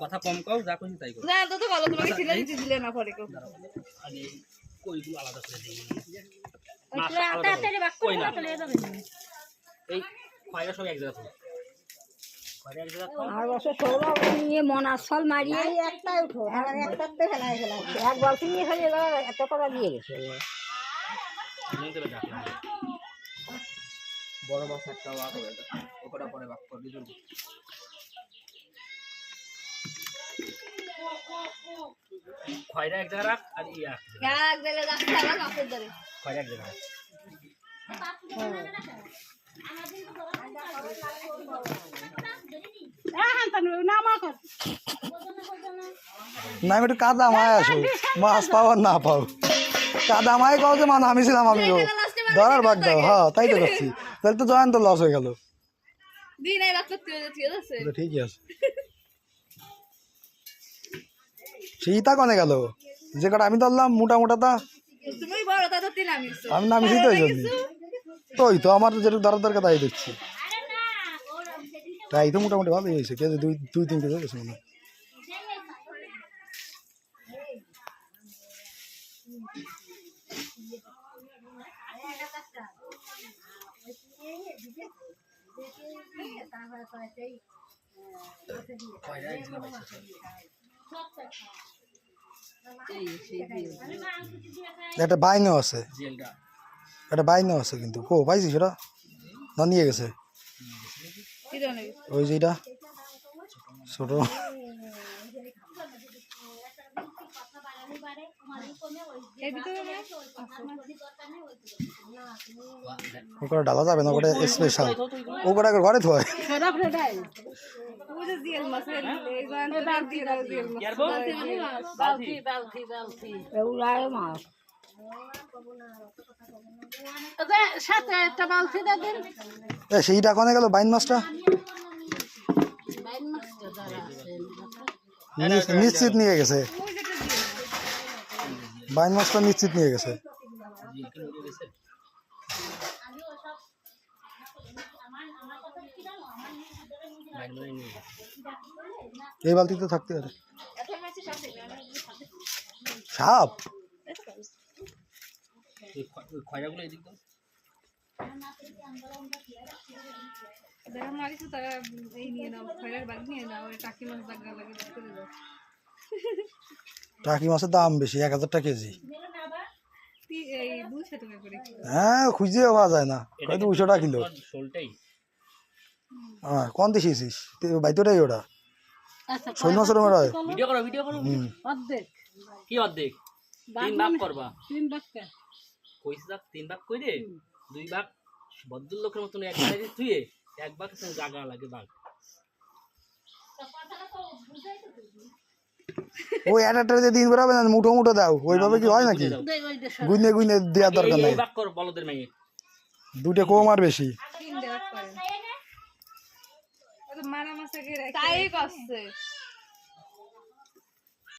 কথা কম কও যা কইছি তাই কও না তো তো ভালো তোমাকে ছিলে দিতে দিলে না পরে কেউ। আগে কইগুলো আলাদা করে দিই। আতে আতে বাক কই না? চলে যাবে এই খয়রা সব এক জায়গা থাকে আর বছর নিয়ে মন মারিয়ে একটাই উঠো। আর একটাতে ফেলাই ফেলাই। এক বালতি নিয়ে খালি এবার এত টাকা দিয়ে গেছে। বড় মাছ একটা ওয়া করে ওটা পরে বাক করে দিই খয়রা এক জায়গা রাখ আর ইয়া। এক জায়গা এক দিলে কাপড় ধরে। খয়রা এক জায়গা রাখ। না আমি একটু কাদা মায় আসো। মাছ পাও আর না পাও। কাদা মায় কাও যে মানে আমি ছিলাম আমিও ধরার ভাগ দাও হ্যাঁ তাই তো করছি। তাহলে তো জয়ন্ত লস হয়ে গেল। ঠিকই আছে। সেইটা কনে গেল? যে কটা আমি ধরলাম মোটা বড় তা তো তিন আমি আমি নামিছি তো ওই জন্য তো ওই তো আমার যেটুকু ধরার দরকার তাই দেখছি তাই তো মোটামুটি ভালোই হয়েছে। কেজি দুই দুই তিন কেজি গেছে মনে হয়। পাইছে একটা বাইনও আছে। এটা একটা আছে কিন্তু। কো পাইছি সেটা না নিয়ে গেছে। ওই ওটা ডালা যাবে না ওটা স্পেশাল ও কটা ঘরে থয়। এই দিয়ে মাছ। সাথে একটা বালতি দিন। সেইটা কনে গেল বাইন মাছটা? নিশ্চিত নিয়ে গেছে। বাইন মাছটা নিশ্চিত নিয়ে গেছে। এই বালতিতে থাকতে পারে সাপ? খয়রাগুলো এদিক যারা মারিছে তারা এই নিয়ে নাও, খয়রার বাগ নিয়ে নাও টাকি মাছ দাগা লাগে করে দাও টাকি মাছের দাম বেশি এক হাজার টাকা কেজি। হ্যাঁ খুঁজে পাওয়া যায় না। হয়তো দুশো টাকা কিলো? হ্যাঁ কোন দেখিয়েছিস বাইতোটাই ওটা। আচ্ছা শৈল মাছের ওটা ভিডিও করো ভিডিও করো। হুম। কি অর্ধেক? তিন ভাগ করবা। তিন বাক্কা কইছে যাক তিন ভাগ কইরে দুই ভাগ ভদ্রলোকের মতন এক জায়গায় থুয়ে এক ভাগ জায়গা লাগে ভাগ ওই একটা যে দিন বেরোবে না মুঠো মুঠো দাও ওইভাবে কি হয় নাকি? গুইনে গুইনে দেওয়ার দরকার নেই। দুটো কম আর বেশি। তাই করছে।